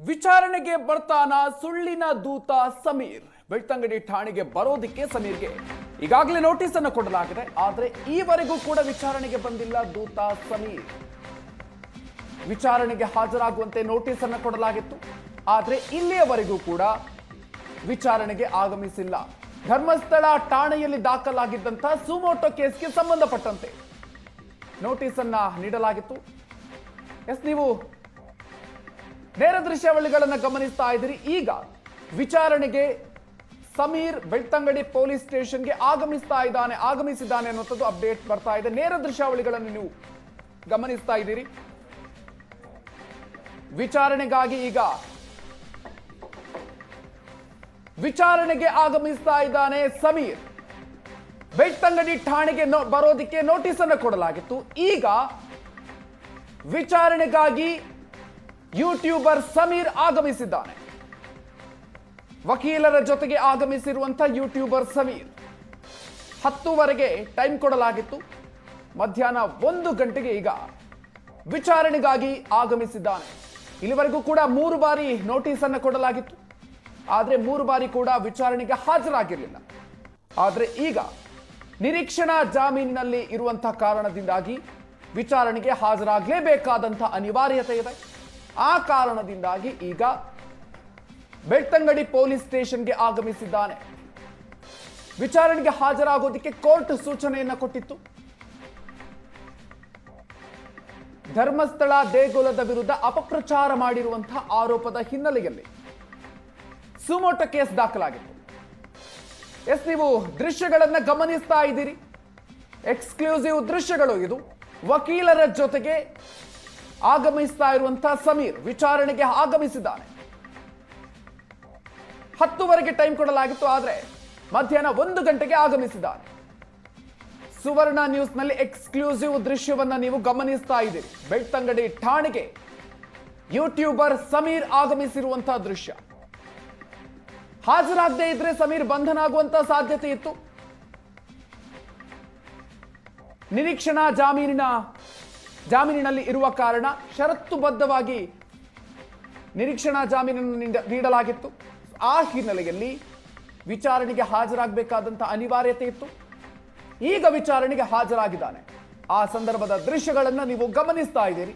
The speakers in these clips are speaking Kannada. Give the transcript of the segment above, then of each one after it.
ವಿಚಾರಣೆಗೆ ಬರ್ತಾನ ಸುಳ್ಳಿನ ದೂತ ಸಮೀರ್. ಬೆಳ್ತಂಗಡಿ ಠಾಣೆಗೆ ಬರೋದಿಕ್ಕೆ ಸಮೀರ್ಗೆ. ಈಗಾಗಲೇ ನೋಟಿಸ್ ಅನ್ನು ಕೊಡಲಾಗಿದೆ, ಆದರೆ ಈವರೆಗೂ ಕೂಡ ವಿಚಾರಣೆಗೆ ಬಂದಿಲ್ಲ ದೂತ ಸಮೀರ್. ವಿಚಾರಣೆಗೆ ಹಾಜರಾಗುವಂತೆ ನೋಟಿಸ್ ಅನ್ನು ಕೊಡಲಾಗಿತ್ತು, ಆದರೆ ಇಲ್ಲಿಯವರೆಗೂ ಕೂಡ ವಿಚಾರಣೆಗೆ ಆಗಮಿಸಿಲ್ಲ. ಧರ್ಮಸ್ಥಳ ಠಾಣೆಯಲ್ಲಿ ದಾಖಲಾಗಿದ್ದಂತಹ ಸುಮೋಟೋ ಕೇಸ್ಗೆ ಸಂಬಂಧಪಟ್ಟಂತೆ ನೋಟಿಸ್ ಅನ್ನ ನೀಡಲಾಗಿತ್ತು. ಎಸ್, ನೀವು ನೇರ ದೃಶ್ಯಾವಳಿಗಳನ್ನು ಗಮನಿಸ್ತಾ ಇದ್ದೀರಿ. ಈಗ ವಿಚಾರಣೆಗೆ ಸಮೀರ್ ಬೆಳ್ತಂಗಡಿ ಪೊಲೀಸ್ ಸ್ಟೇಷನ್ಗೆ ಆಗಮಿಸ್ತಾ ಇದ್ದಾನೆ, ಆಗಮಿಸಿದ್ದಾನೆ ಅನ್ನುವಂಥದ್ದು ಅಪ್ಡೇಟ್ ಬರ್ತಾ ಇದೆ. ನೇರ ದೃಶ್ಯಾವಳಿಗಳನ್ನು ನೀವು ಗಮನಿಸ್ತಾ ಇದ್ದೀರಿ. ವಿಚಾರಣೆಗಾಗಿ ಈಗ ವಿಚಾರಣೆಗೆ ಆಗಮಿಸ್ತಾ ಇದ್ದಾನೆ ಸಮೀರ್. ಬೆಳ್ತಂಗಡಿ ಠಾಣೆಗೆ ಬರೋದಿಕ್ಕೆ ನೋಟಿಸ್ ಅನ್ನು ಕೊಡಲಾಗಿತ್ತು. ಈಗ ವಿಚಾರಣೆಗಾಗಿ ಯೂಟ್ಯೂಬರ್ ಸಮೀರ್ ಆಗಮಿಸಿದ್ದಾನೆ. ವಕೀಲರ ಜೊತೆಗೆ ಆಗಮಿಸಿರುವಂತ ಯೂಟ್ಯೂಬರ್ ಸಮೀರ್ ಹತ್ತುವರೆಗೆ ಟೈಮ್ ಕೊಡಲಾಗಿತ್ತು. ಮಧ್ಯಾಹ್ನ ಒಂದು ಗಂಟೆಗೆ ಈಗ ವಿಚಾರಣೆಗಾಗಿ ಆಗಮಿಸಿದ್ದಾನೆ. ಇಲ್ಲಿವರೆಗೂ ಕೂಡ ಮೂರು ಬಾರಿ ನೋಟಿಸ್ ಅನ್ನು ಕೊಡಲಾಗಿತ್ತು. ಆದರೆ ಮೂರು ಬಾರಿ ಕೂಡ ವಿಚಾರಣೆಗೆ ಹಾಜರಾಗಿರಲಿಲ್ಲ. ಆದರೆ ಈಗ ನಿರೀಕ್ಷಣಾ ಜಾಮೀನಿನಲ್ಲಿ ಇರುವಂತಹ ಕಾರಣದಿಂದಾಗಿ ವಿಚಾರಣೆಗೆ ಹಾಜರಾಗಲೇಬೇಕಾದಂಥ ಅನಿವಾರ್ಯತೆ ಇದೆ. ಆ ಕಾರಣದಿಂದಾಗಿ ಈಗ ಬೆಳ್ತಂಗಡಿ ಪೊಲೀಸ್ ಸ್ಟೇಷನ್ಗೆ ಆಗಮಿಸಿದ್ದಾನೆ. ವಿಚಾರಣೆಗೆ ಹಾಜರಾಗೋದಿಕ್ಕೆ ಕೋರ್ಟ್ ಸೂಚನೆಯನ್ನ ಕೊಟ್ಟಿತ್ತು. ಧರ್ಮಸ್ಥಳ ದೇಗುಲದ ವಿರುದ್ಧ ಅಪಪ್ರಚಾರ ಮಾಡಿರುವಂತಹ ಆರೋಪದ ಹಿನ್ನೆಲೆಯಲ್ಲಿ ಸುಮೋಟ ಕೇಸ್ ದಾಖಲಾಗಿತ್ತು. ಎಸ್, ನೀವು ದೃಶ್ಯಗಳನ್ನ ಗಮನಿಸ್ತಾ ಇದ್ದೀರಿ. ಎಕ್ಸ್ಕ್ಲೂಸಿವ್ ದೃಶ್ಯಗಳು ಇದು. ವಕೀಲರ ಜೊತೆಗೆ ಆಗಮಿಸ್ತಾ ಇರುವಂತಹ ಸಮೀರ್ ವಿಚಾರಣೆಗೆ ಆಗಮಿಸಿದ್ದಾನೆ. ಹತ್ತುವರೆಗೆ ಟೈಮ್ ಕೊಡಲಾಗಿತ್ತು, ಆದರೆ ಮಧ್ಯಾಹ್ನ ಒಂದು ಗಂಟೆಗೆ ಆಗಮಿಸಿದ್ದಾನೆ. ಸುವರ್ಣ ನ್ಯೂಸ್ನಲ್ಲಿ ಎಕ್ಸ್ಕ್ಲೂಸಿವ್ ದೃಶ್ಯವನ್ನ ನೀವು ಗಮನಿಸ್ತಾ ಇದ್ದೀರಿ. ಬೆಳ್ತಂಗಡಿ ಠಾಣೆಗೆ ಯೂಟ್ಯೂಬರ್ ಸಮೀರ್ ಆಗಮಿಸಿರುವಂತಹ ದೃಶ್ಯ. ಹಾಜರಾಗದೇ ಇದ್ರೆ ಸಮೀರ್ ಬಂಧನ ಆಗುವಂತ ಸಾಧ್ಯತೆ ಇತ್ತು. ನಿರೀಕ್ಷಣಾ ಜಾಮೀನಿನ ಜಾಮೀನಿನಲ್ಲಿ ಇರುವ ಕಾರಣ ಷರತ್ತುಬದ್ಧವಾಗಿ ನಿರೀಕ್ಷಣಾ ಜಾಮೀನನ್ನು ನೀಡಲಾಗಿತ್ತು. ಆ ಹಿನ್ನೆಲೆಯಲ್ಲಿ ವಿಚಾರಣೆಗೆ ಹಾಜರಾಗಬೇಕಾದಂಥ ಅನಿವಾರ್ಯತೆ ಇತ್ತು. ಈಗ ವಿಚಾರಣೆಗೆ ಹಾಜರಾಗಿದ್ದಾನೆ. ಆ ಸಂದರ್ಭದ ದೃಶ್ಯಗಳನ್ನು ನೀವು ಗಮನಿಸ್ತಾ ಇದ್ದೀರಿ.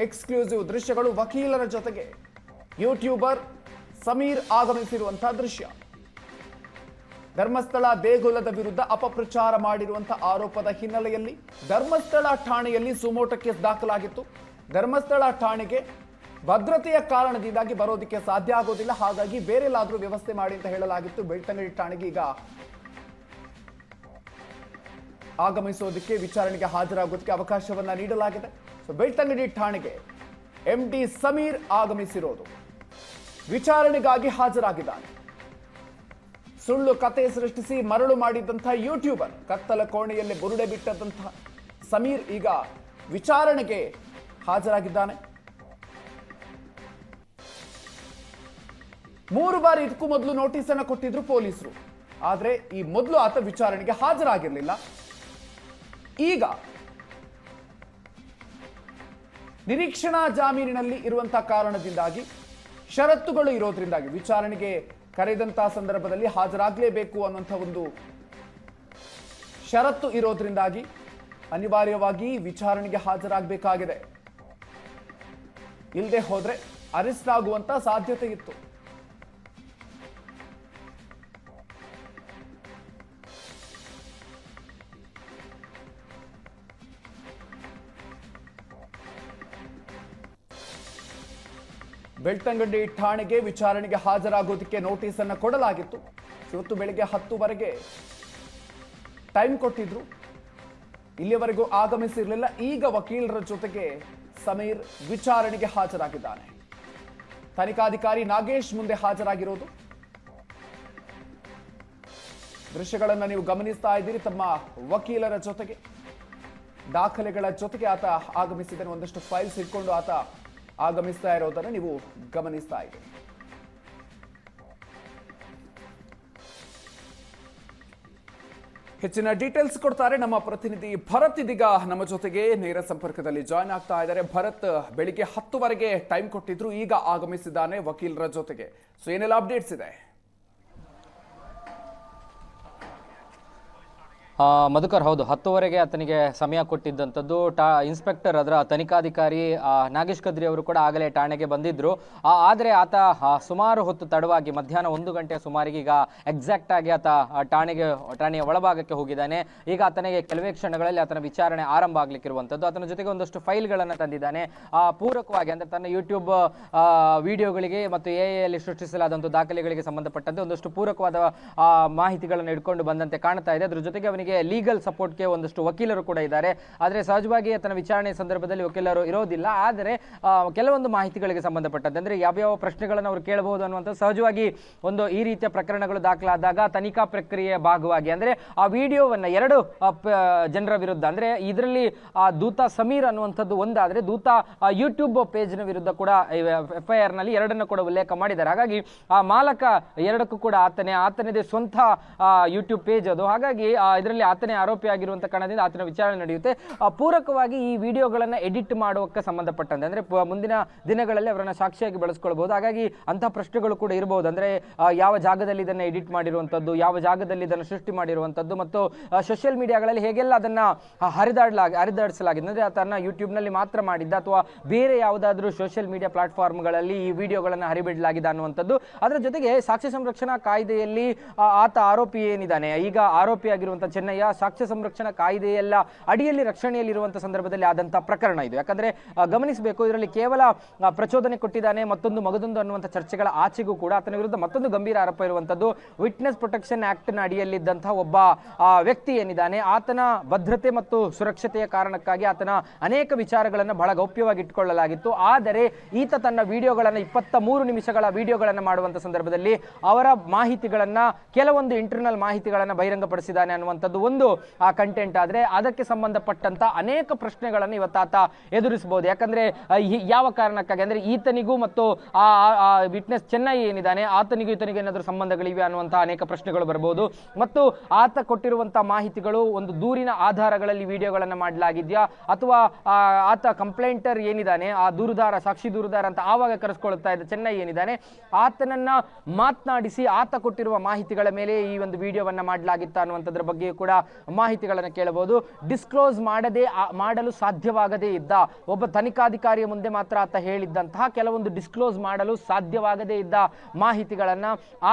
ಎಕ್ಸ್ಕ್ಲೂಸಿವ್ ದೃಶ್ಯಗಳು ವಕೀಲರ ಜೊತೆಗೆ ಯೂಟ್ಯೂಬರ್ ಸಮೀರ್ ಆಗಮಿಸಿರುವಂತಹ ದೃಶ್ಯ. ಧರ್ಮಸ್ಥಳ ದೇಗುಲದ ವಿರುದ್ಧ ಅಪಪ್ರಚಾರ ಮಾಡಿರುವಂತಹ ಆರೋಪದ ಹಿನ್ನೆಲೆಯಲ್ಲಿ ಧರ್ಮಸ್ಥಳ ಠಾಣೆಯಲ್ಲಿ ಸುಮೋಟ ಕೇಸ್ ದಾಖಲಾಗಿತ್ತು. ಧರ್ಮಸ್ಥಳ ಠಾಣೆಗೆ ಭದ್ರತೆಯ ಕಾರಣದಿಂದಾಗಿ ಬರೋದಕ್ಕೆ ಸಾಧ್ಯ ಆಗೋದಿಲ್ಲ. ಹಾಗಾಗಿ ಬೇರೆಲ್ಲಾದ್ರೂ ವ್ಯವಸ್ಥೆ ಮಾಡಿ ಅಂತ ಹೇಳಲಾಗಿತ್ತು. ಬೆಳ್ತಂಗಡಿ ಠಾಣೆಗೆ ಈಗ ಆಗಮಿಸೋದಕ್ಕೆ, ವಿಚಾರಣೆಗೆ ಹಾಜರಾಗೋದಕ್ಕೆ ಅವಕಾಶವನ್ನ ನೀಡಲಾಗಿದೆ. ಸೊ ಬೆಳ್ತಂಗಡಿ ಠಾಣೆಗೆ ಎಂ ಡಿ ಸಮೀರ್ ಆಗಮಿಸಿರೋದು. ವಿಚಾರಣೆಗಾಗಿ ಹಾಜರಾಗಿದ್ದಾನೆ. ಸುಳ್ಳು ಕತೆ ಸೃಷ್ಟಿಸಿ ಮರಳು ಮಾಡಿದಂತಹ ಯೂಟ್ಯೂಬರ್. ಕತ್ತಲ ಕೋಣೆಯಲ್ಲಿ ಬುರುಡೆ ಬಿಟ್ಟದಂತಹ ಸಮೀರ್ ಈಗ ವಿಚಾರಣೆಗೆ ಹಾಜರಾಗಿದ್ದಾನೆ. ಮೂರು ಬಾರಿ ಇದಕ್ಕೂ ಮೊದಲು ನೋಟಿಸ್ ಅನ್ನು ಕೊಟ್ಟಿದ್ರು ಪೊಲೀಸರು. ಆದ್ರೆ ಈ ಮೊದಲು ಆತ ವಿಚಾರಣೆಗೆ ಹಾಜರಾಗಿರಲಿಲ್ಲ. ಈಗ ನಿರೀಕ್ಷಣಾ ಜಾಮೀನಿನಲ್ಲಿ ಇರುವಂತಹ ಕಾರಣದಿಂದಾಗಿ, ಷರತ್ತುಗಳು ಇರೋದ್ರಿಂದಾಗಿ ವಿಚಾರಣೆಗೆ ಕರೆದಂತಹ ಸಂದರ್ಭದಲ್ಲಿ ಹಾಜರಾಗಲೇಬೇಕು ಅನ್ನುವಂಥ ಒಂದು ಷರತ್ತು ಇರೋದ್ರಿಂದಾಗಿ ಅನಿವಾರ್ಯವಾಗಿ ವಿಚಾರಣೆಗೆ ಹಾಜರಾಗಬೇಕಾಗಿದೆ. ಇಲ್ಲದೆ ಹೋದ್ರೆ ಅರೆಸ್ಟ್ ಆಗುವಂತ ಸಾಧ್ಯತೆ ಇತ್ತು. ಬೆಳ್ತಂಗಡಿ ಠಾಣೆಗೆ ವಿಚಾರಣೆಗೆ ಹಾಜರಾಗೋದಕ್ಕೆ ನೋಟಿಸ್ ಅನ್ನು ಕೊಡಲಾಗಿತ್ತು. ಇವತ್ತು ಬೆಳಿಗ್ಗೆ ಹತ್ತುವರೆಗೆ ಟೈಮ್ ಕೊಟ್ಟಿದ್ರು. ಇಲ್ಲಿಯವರೆಗೂ ಆಗಮಿಸಿರಲಿಲ್ಲ. ಈಗ ವಕೀಲರ ಜೊತೆಗೆ ಸಮೀರ್ ವಿಚಾರಣೆಗೆ ಹಾಜರಾಗಿದ್ದಾನೆ. ತನಿಖಾಧಿಕಾರಿ ನಾಗೇಶ್ ಮುಂದೆ ಹಾಜರಾಗಿರೋದು. ದೃಶ್ಯಗಳನ್ನು ನೀವು ಗಮನಿಸ್ತಾ ಇದ್ದೀರಿ. ತಮ್ಮ ವಕೀಲರ ಜೊತೆಗೆ, ದಾಖಲೆಗಳ ಜೊತೆಗೆ ಆತ ಆಗಮಿಸಿದ್ದಾನೆ. ಒಂದಷ್ಟು ಫೈಲ್ಸ್ ಇಟ್ಕೊಂಡು ಆತ ಆಗಮಿಸ್ತಾ ಇರೋದನ್ನು ನೀವು ಗಮನಿಸ್ತಾ ಇದ್ದೀರಿ ಹೆಚ್ಚಿನ ಡೀಟೇಲ್ಸ್ ಕೊಡ್ತಾರೆ ನಮ್ಮ ಪ್ರತಿನಿಧಿ ಭರತ್ ಇದೀಗ ನಮ್ಮ ಜೊತೆಗೆ ನೇರ ಸಂಪರ್ಕದಲ್ಲಿ ಜಾಯ್ನ್ ಆಗ್ತಾ ಇದ್ದಾರೆ. ಭರತ್, ಬೆಳಿಗ್ಗೆ ಹತ್ತುವರೆಗೆ ಟೈಮ್ ಕೊಟ್ಟಿದ್ರು, ಈಗ ಆಗಮಿಸಿದ್ದಾನೆ ವಕೀಲರ ಜೊತೆಗೆ. ಸೊ ಏನೆಲ್ಲ ಅಪ್ಡೇಟ್ಸ್ ಇದೆ? ಮಧುಕರ್ ಹೌದು, ಹತ್ತುವರೆಗೆ ಆತನಿಗೆ ಸಮಯ ಕೊಟ್ಟಿದ್ದಂಥದ್ದು. ಟಾ, ಇನ್ಸ್ಪೆಕ್ಟರ್ ಅದರ ತನಿಖಾಧಿಕಾರಿ ನಾಗೇಶ್ ಕದ್ರಿ ಅವರು ಕೂಡ ಆಗಲೇ ಠಾಣೆಗೆ ಬಂದಿದ್ದರು ಆದರೆ ಆತ ಸುಮಾರು ಹೊತ್ತು ತಡವಾಗಿ ಮಧ್ಯಾಹ್ನ ಒಂದು ಗಂಟೆ ಸುಮಾರಿಗೆ ಈಗ ಎಕ್ಸಾಕ್ಟ್ ಆಗಿ ಆತ ಠಾಣೆಗೆ, ಠಾಣೆಯ ಒಳಭಾಗಕ್ಕೆ ಹೋಗಿದ್ದಾನೆ. ಈಗ ಆತನಿಗೆ ಕೆಲವೇ ಕ್ಷಣಗಳಲ್ಲಿ ಆತನ ವಿಚಾರಣೆ ಆರಂಭ ಆಗ್ಲಿಕ್ಕಿರುವಂಥದ್ದು. ಆತನ ಜೊತೆಗೆ ಒಂದಷ್ಟು ಫೈಲ್ಗಳನ್ನು ತಂದಿದ್ದಾನೆ. ಪೂರಕವಾಗಿ ಅಂದರೆ ತನ್ನ ಯೂಟ್ಯೂಬ್ ವಿಡಿಯೋಗಳಿಗೆ ಮತ್ತು ಎ ಎಲ್ಲಿ ಸೃಷ್ಟಿಸಲಾದಂಥ ದಾಖಲೆಗಳಿಗೆ ಸಂಬಂಧಪಟ್ಟಂತೆ ಒಂದಷ್ಟು ಪೂರಕವಾದ ಮಾಹಿತಿಗಳನ್ನು ಇಟ್ಕೊಂಡು ಬಂದಂತೆ ಕಾಣ್ತಾ ಇದೆ. ಅದರ ಜೊತೆಗೆ ಅವನಿಗೆ ಲೀಗಲ್ ಸಪೋರ್ಟ್ಗೆ ಒಂದಷ್ಟು ವಕೀಲರು ಕೂಡ ಇದ್ದಾರೆ. ಆದರೆ ಸಹಜವಾಗಿ ಆತನ ವಿಚಾರಣೆ ಸಂದರ್ಭದಲ್ಲಿ ವಕೀಲರು ಇರೋದಿಲ್ಲ. ಆದರೆ ಕೆಲವೊಂದು ಮಾಹಿತಿಗಳಿಗೆ ಸಂಬಂಧಪಟ್ಟಂತೆ ಅಂದ್ರೆ ಯಾವ್ಯಾವ ಪ್ರಶ್ನೆಗಳನ್ನು ಅವರು ಕೇಳಬಹುದು ಅನ್ನುವಂಥ ಸಹಜವಾಗಿ ಒಂದು ಈ ರೀತಿಯ ಪ್ರಕರಣಗಳು ದಾಖಲಾದಾಗ ತನಿಖಾ ಪ್ರಕ್ರಿಯೆಯ ಭಾಗವಾಗಿ. ಅಂದ್ರೆ ಆ ವಿಡಿಯೋವನ್ನ ಎರಡು ಜನರ ವಿರುದ್ಧ ಅಂದ್ರೆ ಇದರಲ್ಲಿ ಆ ದೂತ ಸಮೀರ್ ಅನ್ನುವಂಥದ್ದು ಒಂದಾದರೆ ದೂತ ಯೂಟ್ಯೂಬ್ ಪೇಜ್ನ ವಿರುದ್ಧ ಕೂಡ ಎಫ್ ಐ ಆರ್ನಲ್ಲಿ ಎರಡನ್ನು ಕೂಡ ಉಲ್ಲೇಖ ಮಾಡಿದ್ದಾರೆ. ಹಾಗಾಗಿ ಆ ಮಾಲಕ ಎರಡಕ್ಕೂ ಕೂಡ ಆತನೇ ಆತನದೇ ಸ್ವಂತ ಯೂಟ್ಯೂಬ್ ಪೇಜ್ ಅದು. ಹಾಗಾಗಿ ಆ, ಇದರಲ್ಲಿ ಆತನೇ ಆರೋಪಿ ಆಗಿರುವಂತ ಕಾರಣದಿಂದ ಆತನ ವಿಚಾರಣೆ ನಡೆಯುತ್ತೆ. ಪೂರಕವಾಗಿ ಈ ವಿಡಿಯೋಗಳನ್ನ ಎಡಿಟ್ ಮಾಡುವಕ್ಕೆ ಸಂಬಂಧಪಟ್ಟಂತೆ, ಅಂದ್ರೆ ಮುಂದಿನ ದಿನಗಳಲ್ಲಿ ಅವರನ್ನು ಸಾಕ್ಷಿಯಾಗಿ ಬಳಸ್ಕೊಳ್ಬಹುದು. ಹಾಗಾಗಿ ಅಂತಹ ಪ್ರಶ್ನೆಗಳು ಕೂಡ ಇರಬಹುದು ಅಂದ್ರೆ ಯಾವ ಜಾಗದಲ್ಲಿ ಇದನ್ನ ಎಡಿಟ್ ಮಾಡಿರುವಂತದ್ದು ಯಾವ ಜಾಗದಲ್ಲಿ ಇದನ್ನು ಸೃಷ್ಟಿ ಮಾಡಿರುವಂತದ್ದು ಮತ್ತು ಸೋಷಿಯಲ್ ಮೀಡಿಯಾಗಳಲ್ಲಿ ಹೇಗೆಲ್ಲ ಅದನ್ನ ಹರಿದಾಡಲಾಗಿ, ಹರಿದಾಡಿಸಲಾಗಿದೆ. ಅಂದ್ರೆ ಆತನ ಯೂಟ್ಯೂಬ್ನಲ್ಲಿ ಮಾತ್ರ ಮಾಡಿದ್ದ ಅಥವಾ ಬೇರೆ ಯಾವುದಾದ್ರೂ ಸೋಷಿಯಲ್ ಮೀಡಿಯಾ ಪ್ಲಾಟ್ಫಾರ್ಮ್ಗಳಲ್ಲಿ ಈ ವಿಡಿಯೋಗಳನ್ನು ಹರಿಬಿಡಲಾಗಿದೆ ಅನ್ನುವಂಥದ್ದು. ಅದರ ಜೊತೆಗೆ ಸಾಕ್ಷಿ ಸಂರಕ್ಷಣಾ ಕಾಯ್ದೆಯಲ್ಲಿ ಆತ ಆರೋಪಿ ಏನಿದ್ದಾನೆ? ಈಗ ಆರೋಪಿಯಾಗಿರುವಂತಹ ಚೆನ್ನಯ್ಯ, ಸಾಕ್ಷ್ಯ ಸಂರಕ್ಷಣಾ ಕಾಯ್ದೆಯೆಲ್ಲ ಅಡಿಯಲ್ಲಿ ರಕ್ಷಣೆಯಲ್ಲಿರುವಂತಹ ಸಂದರ್ಭದಲ್ಲಿ ಆದಂತಹ ಪ್ರಕರಣ ಇದು. ಯಾಕಂದ್ರೆ ಗಮನಿಸಬೇಕು, ಇದರಲ್ಲಿ ಕೇವಲ ಪ್ರಚೋದನೆ ಕೊಟ್ಟಿದ್ದಾನೆ, ಮತ್ತೊಂದು ಮಗದೊಂದು ಅನ್ನುವಂಥ ಚರ್ಚೆಗಳ ಆಚೆಗೂ ಕೂಡ ಆತನ ವಿರುದ್ಧ ಮತ್ತೊಂದು ಗಂಭೀರ ಆರೋಪ ಇರುವಂತದ್ದು ವಿಟ್ನೆಸ್ ಪ್ರೊಟೆಕ್ಷನ್ ಆಕ್ಟ್ನ ಅಡಿಯಲ್ಲಿದ್ದಂತಹ ಒಬ್ಬ ವ್ಯಕ್ತಿ ಏನಿದ್ದಾನೆ, ಆತನ ಭದ್ರತೆ ಮತ್ತು ಸುರಕ್ಷತೆಯ ಕಾರಣಕ್ಕಾಗಿ ಆತನ ಅನೇಕ ವಿಚಾರಗಳನ್ನು ಬಹಳ ಗೌಪ್ಯವಾಗಿ ಇಟ್ಟುಕೊಳ್ಳಲಾಗಿತ್ತು. ಆದರೆ, ಈತ ತನ್ನ ವಿಡಿಯೋಗಳನ್ನು ಇಪ್ಪತ್ತ ಮೂರು ನಿಮಿಷಗಳ ವಿಡಿಯೋಗಳನ್ನು ಮಾಡುವಂತ ಸಂದರ್ಭದಲ್ಲಿ ಅವರ ಮಾಹಿತಿಗಳನ್ನ, ಕೆಲವೊಂದು ಇಂಟರ್ನಲ್ ಮಾಹಿತಿಗಳನ್ನ ಬಹಿರಂಗಪಡಿಸಿದ್ದಾನೆ ಅನ್ನುವಂಥದ್ದು ಒಂದು, ಆ ಕಂಟೆಂಟ್ ಆದ್ರೆ ಅದಕ್ಕೆ ಸಂಬಂಧಪಟ್ಟಂತ ಅನೇಕ ಪ್ರಶ್ನೆಗಳನ್ನು ಇವತ್ತಾತ ಎದುರಿಸಬಹುದು. ಯಾಕಂದ್ರೆ ಯಾವ ಕಾರಣಕ್ಕಾಗಿ? ಅಂದ್ರೆ ಈತನಿಗೂ ಮತ್ತು ಆ ವಿಟ್ನೆಸ್ ಚೆನ್ನೈ ಏನಿದ್ದಾನೆ, ಆತನಿಗೂ ಈತನಿಗೆ ಏನಾದರೂ ಸಂಬಂಧಗಳಿವೆ ಅನ್ನುವಂತಹ ಅನೇಕ ಪ್ರಶ್ನೆಗಳು ಬರಬಹುದು ಮತ್ತು ಆತ ಕೊಟ್ಟಿರುವಂತಹ ಮಾಹಿತಿಗಳು ಒಂದು ದೂರಿನ ಆಧಾರಗಳಲ್ಲಿ ವಿಡಿಯೋಗಳನ್ನು ಮಾಡಲಾಗಿದೆಯಾ? ಅಥವಾ ಆತ ಕಂಪ್ಲೇಂಟರ್ ಏನಿದ್ದಾನೆ, ಆ ದೂರುದಾರ, ಸಾಕ್ಷಿ ದೂರುದಾರ ಅಂತ ಆವಾಗ ಕರೆಸ್ಕೊಳ್ತಾ ಇದ್ದ ಚೆನ್ನೈ ಏನಿದ್ದಾನೆ, ಆತನನ್ನ ಮಾತನಾಡಿಸಿ ಆತ ಕೊಟ್ಟಿರುವ ಮಾಹಿತಿಗಳ ಮೇಲೆ ಈ ಒಂದು ವಿಡಿಯೋವನ್ನ ಮಾಡಲಾಗಿತ್ತ ಅನ್ನುವಂಥದ್ರ ಬಗ್ಗೆ ಕೂಡ ಮಾಹಿತಿಗಳನ್ನು ಕೇಳಬಹುದು. ಡಿಸ್ಕ್ಲೋಸ್ ಮಾಡದೆ ಮಾಡಲು ಸಾಧ್ಯವಾಗದೇ ಇದ್ದ ಒಬ್ಬ ತನಿಖಾಧಿಕಾರಿಯ ಮುಂದೆ ಮಾತ್ರ ಆತ ಹೇಳಿದ್ದಂತಹ ಕೆಲವೊಂದು ಡಿಸ್ಕ್ಲೋಸ್ ಮಾಡಲು ಸಾಧ್ಯವಾಗದೇ ಇದ್ದ ಮಾಹಿತಿಗಳನ್ನ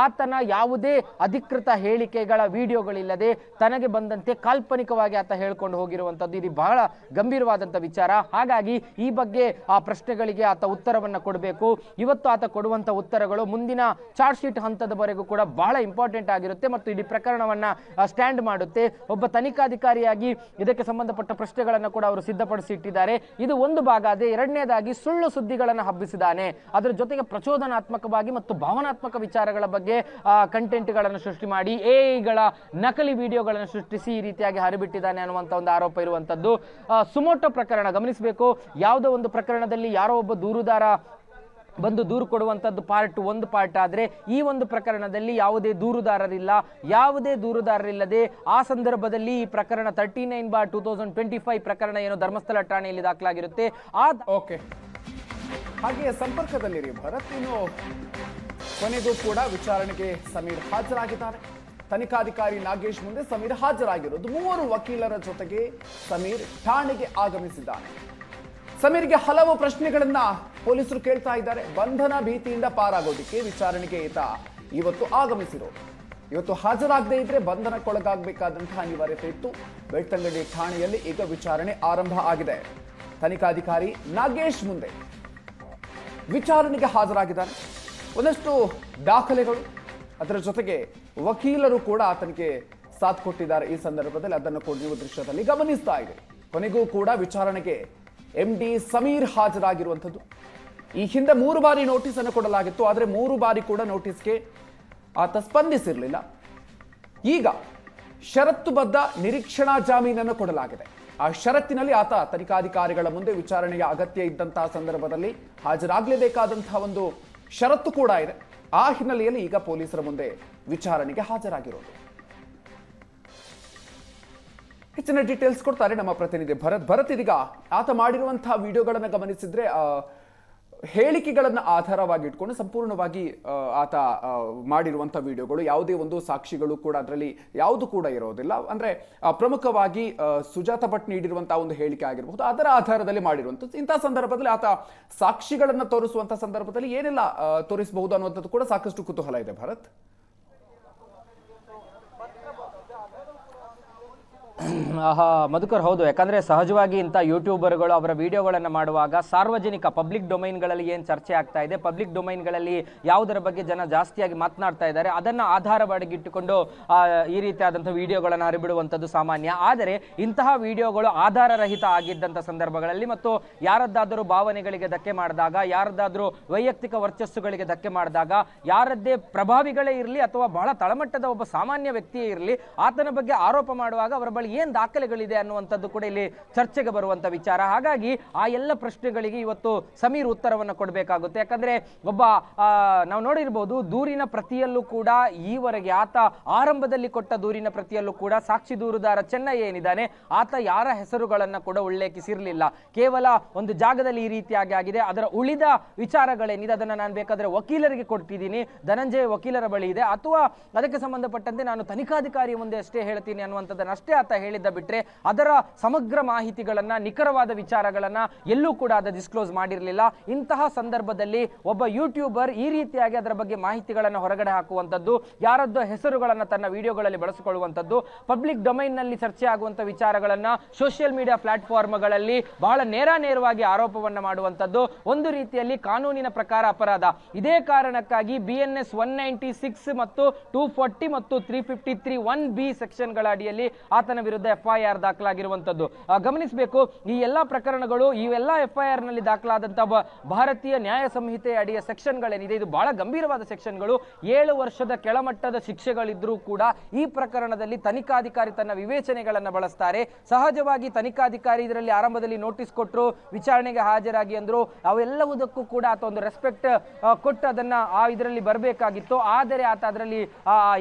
ಆತನ ಯಾವುದೇ ಅಧಿಕೃತ ಹೇಳಿಕೆಗಳ ವಿಡಿಯೋಗಳಿಲ್ಲದೆ ತನಗೆ ಬಂದಂತೆ ಕಾಲ್ಪನಿಕವಾಗಿ ಆತ ಹೇಳ್ಕೊಂಡು ಹೋಗಿರುವಂತದ್ದು. ಇದು ಬಹಳ ಗಂಭೀರವಾದಂತ ವಿಚಾರ. ಹಾಗಾಗಿ ಈ ಬಗ್ಗೆ ಆ ಪ್ರಶ್ನೆಗಳಿಗೆ ಆತ ಉತ್ತರವನ್ನ ಕೊಡಬೇಕು. ಇವತ್ತು ಆತ ಕೊಡುವಂತ ಉತ್ತರಗಳು ಮುಂದಿನ ಚಾರ್ಜ್ ಶೀಟ್ ಹಂತದವರೆಗೂ ಕೂಡ ಬಹಳ ಇಂಪಾರ್ಟೆಂಟ್ ಆಗಿರುತ್ತೆ ಮತ್ತು ಇಡೀ ಪ್ರಕರಣವನ್ನ ಸ್ಟ್ಯಾಂಡ್ ಮಾಡುತ್ತೆ. ಒಬ್ಬ ತನಿಖಾಧಿಕಾರಿಯಾಗಿ ಇದಕ್ಕೆ ಸಂಬಂಧಪಟ್ಟ ಪ್ರಶ್ನೆಗಳನ್ನು ಕೂಡ ಅವರು ಸಿದ್ಧಪಡಿಸಿ ಇಟ್ಟಿದ್ದಾರೆ ಇದು ಒಂದು ಭಾಗ ಅದೇ. ಎರಡನೇದಾಗಿ ಸುಳ್ಳು ಸುದ್ದಿಗಳನ್ನು ಹಬ್ಬಿಸಿದ್ದಾನೆ. ಅದರ ಜೊತೆಗೆ ಪ್ರಚೋದನಾತ್ಮಕವಾಗಿ ಮತ್ತು ಭಾವನಾತ್ಮಕ ವಿಚಾರಗಳ ಬಗ್ಗೆ ಕಂಟೆಂಟ್ಗಳನ್ನು ಸೃಷ್ಟಿ ಮಾಡಿ ಎಐಗಳ ನಕಲಿ ವಿಡಿಯೋಗಳನ್ನು ಸೃಷ್ಟಿಸಿ ಈ ರೀತಿಯಾಗಿ ಹರಿಬಿಟ್ಟಿದ್ದಾನೆ ಅನ್ನುವಂಥ ಒಂದು ಆರೋಪ ಇರುವಂತದ್ದು. ಆ, ಸುಮೋಟೋ ಪ್ರಕರಣ ಗಮನಿಸಬೇಕು. ಯಾವುದೋ ಒಂದು ಪ್ರಕರಣದಲ್ಲಿ ಯಾರೋ ಒಬ್ಬ ದೂರುದಾರ ಬಂದು ದೂರು ಕೊಡುವಂಥದ್ದು ಪಾರ್ಟ್ ಒಂದು ಪಾರ್ಟ್ ಆದರೆ ಈ ಒಂದು ಪ್ರಕರಣದಲ್ಲಿ ಯಾವುದೇ ದೂರುದಾರರಿಲ್ಲ. ಯಾವುದೇ ದೂರುದಾರರಿಲ್ಲದೆ ಆ ಸಂದರ್ಭದಲ್ಲಿ ಈ ಪ್ರಕರಣ thirty nine bar two thousand twenty five ಪ್ರಕರಣ ಏನು ಧರ್ಮಸ್ಥಳ ಠಾಣೆಯಲ್ಲಿ ದಾಖಲಾಗಿರುತ್ತೆ. ಆ ಓಕೆ ಹಾಗೆಯೇ ಸಂಪರ್ಕದಲ್ಲಿರಿ. ಭರತ್ ಇನ್ನು ಕೊನೆಗೂ ಕೂಡ ವಿಚಾರಣೆಗೆ ಸಮೀರ್ ಹಾಜರಾಗಿದ್ದಾರೆ. ತನಿಖಾಧಿಕಾರಿ ನಾಗೇಶ್ ಮುಂದೆ ಸಮೀರ್ ಹಾಜರಾಗಿರೋದು. ಮೂವರು ವಕೀಲರ ಜೊತೆಗೆ ಸಮೀರ್ ಠಾಣೆಗೆ ಆಗಮಿಸಿದ್ದಾನೆ. ಸಮೀರ್ಗೆ ಹಲವು ಪ್ರಶ್ನೆಗಳನ್ನ ಪೊಲೀಸರು ಕೇಳ್ತಾ ಇದ್ದಾರೆ. ಬಂಧನ ಭೀತಿಯಿಂದ ಪಾರಾಗೋದಿಕ್ಕೆ ವಿಚಾರಣೆಗೆ ಈತ ಇವತ್ತು ಆಗಮಿಸಿರೋ. ಇವತ್ತು ಹಾಜರಾಗದೇ ಇದ್ರೆ ಬಂಧನಕ್ಕೊಳಗಾಗಬೇಕಾದಂತಹ ಅನಿವಾರ್ಯತೆ ಇತ್ತು. ಬೆಳ್ತಂಗಡಿ ಠಾಣೆಯಲ್ಲಿ ಈಗ ವಿಚಾರಣೆ ಆರಂಭ ಆಗಿದೆ. ತನಿಖಾಧಿಕಾರಿ ನಾಗೇಶ್ ಮುಂದೆ ವಿಚಾರಣೆಗೆ ಹಾಜರಾಗಿದ್ದಾರೆ. ಒಂದಷ್ಟು ದಾಖಲೆಗಳು. ಅದರ ಜೊತೆಗೆ ವಕೀಲರು ಕೂಡ ಆತನಿಗೆ ಸಾಥ್ ಕೊಟ್ಟಿದ್ದಾರೆ. ಈ ಸಂದರ್ಭದಲ್ಲಿ ಅದನ್ನು ಕೂಡ ದೃಶ್ಯದಲ್ಲಿ ಗಮನಿಸ್ತಾ ಇದೆ. ಕೊನೆಗೂ ಕೂಡ ವಿಚಾರಣೆಗೆ ಎಂ ಡಿ ಸಮೀರ್ ಹಾಜರಾಗಿರುವಂಥದ್ದು. ಈ ಹಿಂದೆ ಮೂರು ಬಾರಿ ನೋಟಿಸ್ ಅನ್ನು ಕೊಡಲಾಗಿತ್ತು, ಆದರೆ ಮೂರು ಬಾರಿ ಕೂಡ ನೋಟಿಸ್ಗೆ ಆತ ಸ್ಪಂದಿಸಿರಲಿಲ್ಲ. ಈಗ ಷರತ್ತುಬದ್ಧ ನಿರೀಕ್ಷಣಾ ಜಾಮೀನನ್ನು ಕೊಡಲಾಗಿದೆ. ಆ ಷರತ್ತಿನಲ್ಲಿ ಆತ ತನಿಖಾಧಿಕಾರಿಗಳ ಮುಂದೆ ವಿಚಾರಣೆಗೆ ಅಗತ್ಯ ಇದ್ದಂತಹ ಸಂದರ್ಭದಲ್ಲಿ ಹಾಜರಾಗಲೇಬೇಕಾದಂತಹ ಒಂದು ಷರತ್ತು ಕೂಡ ಇದೆ. ಆ ಹಿನ್ನೆಲೆಯಲ್ಲಿ ಈಗ ಪೊಲೀಸರ ಮುಂದೆ ವಿಚಾರಣೆಗೆ ಹಾಜರಾಗಿರೋದು. ಹೆಚ್ಚಿನ ಡೀಟೇಲ್ಸ್ ಕೊಡ್ತಾರೆ ನಮ್ಮ ಪ್ರತಿನಿಧಿ ಭರತ್. ಭರತ್, ಇದೀಗ ಆತ ಮಾಡಿರುವಂತಹ ವಿಡಿಯೋಗಳನ್ನು ಗಮನಿಸಿದ್ರೆ ಹೇಳಿಕೆಗಳನ್ನ ಆಧಾರವಾಗಿ ಇಟ್ಕೊಂಡು ಸಂಪೂರ್ಣವಾಗಿ ಆತ ಮಾಡಿರುವಂಥ ವಿಡಿಯೋಗಳು. ಯಾವುದೇ ಒಂದು ಸಾಕ್ಷಿಗಳು ಕೂಡ ಅದರಲ್ಲಿ ಯಾವುದು ಕೂಡ ಇರೋದಿಲ್ಲ. ಅಂದ್ರೆ ಪ್ರಮುಖವಾಗಿ ಸುಜಾತ ಭಟ್ ನೀಡಿರುವಂತಹ ಒಂದು ಹೇಳಿಕೆ ಆಗಿರಬಹುದು ಅದರ ಆಧಾರದಲ್ಲಿ ಮಾಡಿರುವಂಥದ್ದು. ಇಂಥ ಸಂದರ್ಭದಲ್ಲಿ ಆತ ಸಾಕ್ಷಿಗಳನ್ನ ತೋರಿಸುವಂಥ ಸಂದರ್ಭದಲ್ಲಿ ಏನೆಲ್ಲ ತೋರಿಸಬಹುದು ಅನ್ನುವಂಥದ್ದು ಕೂಡ ಸಾಕಷ್ಟು ಕುತೂಹಲ ಇದೆ ಭರತ್. ಆಹಾ ಮಧುಕರ್ ಹೌದು. ಯಾಕಂದ್ರೆ ಸಹಜವಾಗಿ ಇಂಥ ಯೂಟ್ಯೂಬರ್ಗಳು ಅವರ ವಿಡಿಯೋಗಳನ್ನು ಮಾಡುವಾಗ ಸಾರ್ವಜನಿಕ ಪಬ್ಲಿಕ್ ಡೊಮೈನ್ಗಳಲ್ಲಿ ಏನು ಚರ್ಚೆ ಆಗ್ತಾ ಇದೆ ಪಬ್ಲಿಕ್ ಡೊಮೈನ್ಗಳಲ್ಲಿ ಯಾವುದರ ಬಗ್ಗೆ ಜನ ಜಾಸ್ತಿಯಾಗಿ ಮಾತನಾಡ್ತಾ ಇದ್ದಾರೆ ಅದನ್ನು ಆಧಾರವಾಗಿಟ್ಟುಕೊಂಡು ಆ, ಈ ರೀತಿಯಾದಂಥ ವಿಡಿಯೋಗಳನ್ನು ಹರಿಬಿಡುವಂಥದ್ದು ಸಾಮಾನ್ಯ. ಆದರೆ ಇಂತಹ ವಿಡಿಯೋಗಳು ಆಧಾರರಹಿತ ಆಗಿದ್ದಂಥ ಸಂದರ್ಭಗಳಲ್ಲಿ ಮತ್ತು ಯಾರದ್ದಾದರೂ ಭಾವನೆಗಳಿಗೆ ಧಕ್ಕೆ ಮಾಡಿದಾಗ ಯಾರದ್ದಾದರೂ ವೈಯಕ್ತಿಕ ವರ್ಚಸ್ಸುಗಳಿಗೆ ಧಕ್ಕೆ ಮಾಡಿದಾಗ ಯಾರದ್ದೇ ಪ್ರಭಾವಿಗಳೇ ಇರಲಿ ಅಥವಾ ಬಹಳ ತಳಮಟ್ಟದ ಒಬ್ಬ ಸಾಮಾನ್ಯ ವ್ಯಕ್ತಿಯೇ ಇರಲಿ ಆತನ ಬಗ್ಗೆ ಆರೋಪ ಮಾಡುವಾಗ ಅವರ ಬಳಿ ಏನು ದಾಖಲೆಗಳಿದೆ ಅನ್ನುವಂಥದ್ದು ಕೂಡ ಇಲ್ಲಿ ಚರ್ಚೆಗೆ ಬರುವಂಥ ವಿಚಾರ. ಹಾಗಾಗಿ ಆ ಎಲ್ಲ ಪ್ರಶ್ನೆಗಳಿಗೆ ಇವತ್ತು ಸಮೀರ್ ಉತ್ತರವನ್ನು ಕೊಡಬೇಕಾಗುತ್ತೆ. ಯಾಕಂದ್ರೆ ಒಬ್ಬ ನಾವು ನೋಡಿರ್ಬೋದು ದೂರಿನ ಪ್ರತಿಯಲ್ಲೂ ಕೂಡ ಈವರೆಗೆ ಆತ ಆರಂಭದಲ್ಲಿ ಕೊಟ್ಟ ದೂರಿನ ಪ್ರತಿಯಲ್ಲೂ ಕೂಡ ಸಾಕ್ಷಿ ದೂರುದಾರ ಚೆನ್ನೈ ಏನಿದ್ದಾನೆ, ಆತ ಯಾರ ಹೆಸರುಗಳನ್ನ ಕೂಡ ಉಲ್ಲೇಖಿಸಿರಲಿಲ್ಲ. ಕೇವಲ ಒಂದು ಜಾಗದಲ್ಲಿ ಈ ರೀತಿಯಾಗಿ ಆಗಿದೆ. ಅದರ ಉಳಿದ ವಿಚಾರಗಳೇನಿದೆ ಅದನ್ನ ನಾನು ಬೇಕಾದ್ರೆ ವಕೀಲರಿಗೆ ಕೊಟ್ಟಿದ್ದೀನಿ ಧನಂಜಯ ವಕೀಲರ ಬಳಿ ಇದೆ. ಅಥವಾ ಅದಕ್ಕೆ ಸಂಬಂಧಪಟ್ಟಂತೆ ನಾನು ತನಿಖಾಧಿಕಾರಿ ಮುಂದೆ ಅಷ್ಟೇ ಹೇಳ್ತೀನಿ ಅನ್ನುವಂಥದ್ದನ್ನ ಅಷ್ಟೇ ಆತ ಹೇಳಿದ್ದ ಬಿಟ್ಟರೆ ಅದರ ಸಮಗ್ರ ಮಾಹಿತಿಗಳನ್ನ, ನಿಖರವಾದ ವಿಚಾರಗಳನ್ನ ಎಲ್ಲೂ ಕೂಡ ಅದು ಡಿಸ್ಕ್ಲೋಸ್ ಮಾಡಿರಲಿಲ್ಲ. ಇಂತಹ ಸಂದರ್ಭದಲ್ಲಿ ಒಬ್ಬ ಯೂಟ್ಯೂಬರ್ ಈ ರೀತಿಯಾಗಿ ಅದರ ಬಗ್ಗೆ ಮಾಹಿತಿಗಳನ್ನು ಹೊರಗಡೆ ಹಾಕುವಂಥದ್ದು, ಯಾರದ್ದೋ ಹೆಸರುಗಳನ್ನ ತನ್ನ ವಿಡಿಯೋಗಳಲ್ಲಿ ಬಳಸಿಕೊಳ್ಳುವಂಥದ್ದು ಪಬ್ಲಿಕ್ ಡೊಮೈನ್ನಲ್ಲಿ ಚರ್ಚೆ ಆಗುವಂಥ ವಿಚಾರಗಳನ್ನ ಸೋಷಿಯಲ್ ಮೀಡಿಯಾ ಪ್ಲಾಟ್ಫಾರ್ಮ್ಗಳಲ್ಲಿ ಬಹಳ ನೇರ ನೇರವಾಗಿ ಆರೋಪವನ್ನ ಮಾಡುವಂಥದ್ದು, ಒಂದು ರೀತಿಯಲ್ಲಿ ಕಾನೂನಿನ ಪ್ರಕಾರ ಅಪರಾಧ. ಇದೇ ಕಾರಣಕ್ಕಾಗಿ B N S one ninety six ಮತ್ತು ಟೂ ಫಾರ್ಟಿ ಮತ್ತು three fifty three one B ಸೆಕ್ಷನ್ಗಳ ಅಡಿಯಲ್ಲಿ ಆತನ ವಿರುದ್ಧ ಐ ಆರ್ ದಾಖಲಾಗಿರುವಂತದ್ದು. ಗಮನಿಸಬೇಕು, ಈ ಎಲ್ಲಾ ಪ್ರಕರಣಗಳು ಇವೆಲ್ಲ ಎಫ್ ಐ ಆರ್ನಲ್ಲಿ ದಾಖಲಾದಂತಹ ಭಾರತೀಯ ನ್ಯಾಯ ಸಂಹಿತೆ ಅಡಿಯ ಸೆಕ್ಷನ್ಗಳೇನಿದೆ, ಇದು ಬಹಳ ಗಂಭೀರವಾದ ಸೆಕ್ಷನ್ಗಳು. ಏಳು ವರ್ಷದ ಕೆಳಮಟ್ಟದ ಶಿಕ್ಷೆಗಳಿದ್ರೂ ಕೂಡ ಈ ಪ್ರಕರಣದಲ್ಲಿ ತನಿಖಾಧಿಕಾರಿ ತನ್ನ ವಿವೇಚನೆಗಳನ್ನ ಬಳಸ್ತಾರೆ. ಸಹಜವಾಗಿ ತನಿಖಾಧಿಕಾರಿ ಇದರಲ್ಲಿ ಆರಂಭದಲ್ಲಿ ನೋಟಿಸ್ ಕೊಟ್ಟರು ವಿಚಾರಣೆಗೆ ಹಾಜರಾಗಿ ಅಂದ್ರು, ಅವೆಲ್ಲವುದಕ್ಕೂ ಕೂಡ ಆತ ಒಂದು ರೆಸ್ಪೆಕ್ಟ್ ಕೊಟ್ಟು ಅದನ್ನ ಆ ಇದರಲ್ಲಿ ಬರಬೇಕಾಗಿತ್ತು. ಆದರೆ ಆತ ಅದರಲ್ಲಿ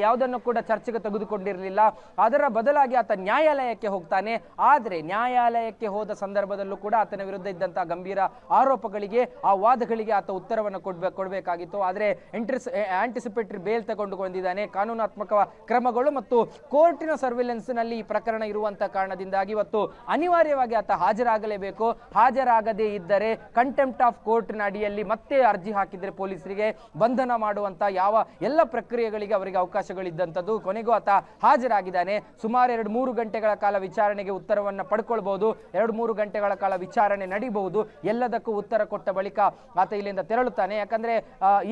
ಯಾವುದನ್ನು ಕೂಡ ಚರ್ಚೆಗೆ ತೆಗೆದುಕೊಂಡಿರಲಿಲ್ಲ. ಅದರ ಬದಲಾಗಿ ಆತ ನ್ಯಾಯಾಲಯಕ್ಕೆ ಹೋಗ್ತಾನೆ. ಆದರೆ ನ್ಯಾಯಾಲಯಕ್ಕೆ ಹೋದ ಸಂದರ್ಭದಲ್ಲೂ ಕೂಡ ಆತನ ವಿರುದ್ಧ ಇದ್ದಂತಹ ಗಂಭೀರ ಆರೋಪಗಳಿಗೆ, ಆ ವಾದಗಳಿಗೆ ಆತ ಉತ್ತರವನ್ನು ಕೊಡ್ಬೇಕು ಕೊಡಬೇಕಾಗಿತ್ತು. ಆದರೆ ಎಂಟ್ರಿಸ್ ಆಂಟಿಸಿಪೇಟರಿ ಬೇಲ್ ತಗೊಂಡುಕೊಂಡಿದ್ದಾನೆ ಕಾನೂನಾತ್ಮಕ ಕ್ರಮಗಳು ಮತ್ತು ಕೋರ್ಟಿನ ಸರ್ವಿಲೆನ್ಸ್ನಲ್ಲಿ ಈ ಪ್ರಕರಣ ಇರುವಂತಹ ಕಾರಣದಿಂದಾಗಿ ಇವತ್ತು ಅನಿವಾರ್ಯವಾಗಿ ಆತ ಹಾಜರಾಗಲೇಬೇಕು. ಹಾಜರಾಗದೇ ಇದ್ದರೆ ಕಂಟೆಂಪ್ಟ್ ಆಫ್ ಕೋರ್ಟ್ನ ಅಡಿಯಲ್ಲಿ ಮತ್ತೆ ಅರ್ಜಿ ಹಾಕಿದ್ರೆ ಪೊಲೀಸರಿಗೆ ಬಂಧನ ಮಾಡುವಂತ ಯಾವ ಎಲ್ಲ ಪ್ರಕ್ರಿಯೆಗಳಿಗೆ ಅವರಿಗೆ ಅವಕಾಶಗಳಿದ್ದಂಥದ್ದು. ಕೊನೆಗೂ ಆತ ಹಾಜರಾಗಿದ್ದಾನೆ. ಸುಮಾರು ಎರಡು ಮೂರು ಗಂಟೆಗಳ ಕಾಲ ವಿಚಾರಣೆಗೆ ಉತ್ತರವನ್ನು ಪಡ್ಕೊಳ್ಬಹುದು. ಎರಡು ಮೂರು ಗಂಟೆಗಳ ಕಾಲ ವಿಚಾರಣೆ ನಡೀಬಹುದು. ಎಲ್ಲದಕ್ಕೂ ಉತ್ತರ ಕೊಟ್ಟ ಬಳಿಕ ಆತ ಇಲ್ಲಿಂದ ತೆರಳುತ್ತಾನೆ. ಯಾಕಂದ್ರೆ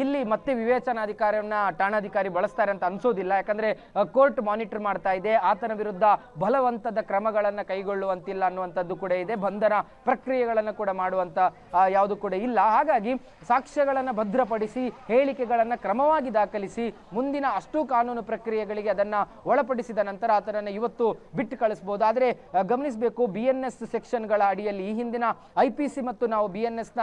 ಇಲ್ಲಿ ಮತ್ತೆ ವಿವೇಚನಾಧಿಕಾರಿಯನ್ನ ಠಾಣಾಧಿಕಾರಿ ಬಳಸ್ತಾರೆ ಅಂತ ಅನ್ಸೋದಿಲ್ಲ. ಯಾಕಂದ್ರೆ ಕೋರ್ಟ್ ಮಾನಿಟರ್ ಮಾಡ್ತಾ ಇದೆ. ಆತನ ವಿರುದ್ಧ ಬಲವಂತದ ಕ್ರಮಗಳನ್ನ ಕೈಗೊಳ್ಳುವಂತಿಲ್ಲ ಅನ್ನುವಂಥದ್ದು ಕೂಡ ಇದೆ. ಬಂಧನ ಪ್ರಕ್ರಿಯೆಗಳನ್ನು ಕೂಡ ಮಾಡುವಂತ ಯಾವುದು ಕೂಡ ಇಲ್ಲ. ಹಾಗಾಗಿ ಸಾಕ್ಷ್ಯಗಳನ್ನು ಭದ್ರಪಡಿಸಿ, ಹೇಳಿಕೆಗಳನ್ನ ಕ್ರಮವಾಗಿ ದಾಖಲಿಸಿ, ಮುಂದಿನ ಅಷ್ಟು ಕಾನೂನು ಪ್ರಕ್ರಿಯೆಗಳಿಗೆ ಅದನ್ನ ಒಳಪಡಿಸಿದ ನಂತರ ಆತನನ್ನು ಇವತ್ತು ಕಳಿಸಬಹುದು ಆದರೆ ಆ, ಗಮನಿಸಬೇಕು ಬಿ ಎನ್ ಎಸ್ ಸೆಕ್ಷನ್ಗಳ ಅಡಿಯಲ್ಲಿ ಈ ಹಿಂದಿನ ಐ ಪಿ ಸಿ ಮತ್ತು ನಾವು ಬಿ ಎನ್ ಎಸ್ನ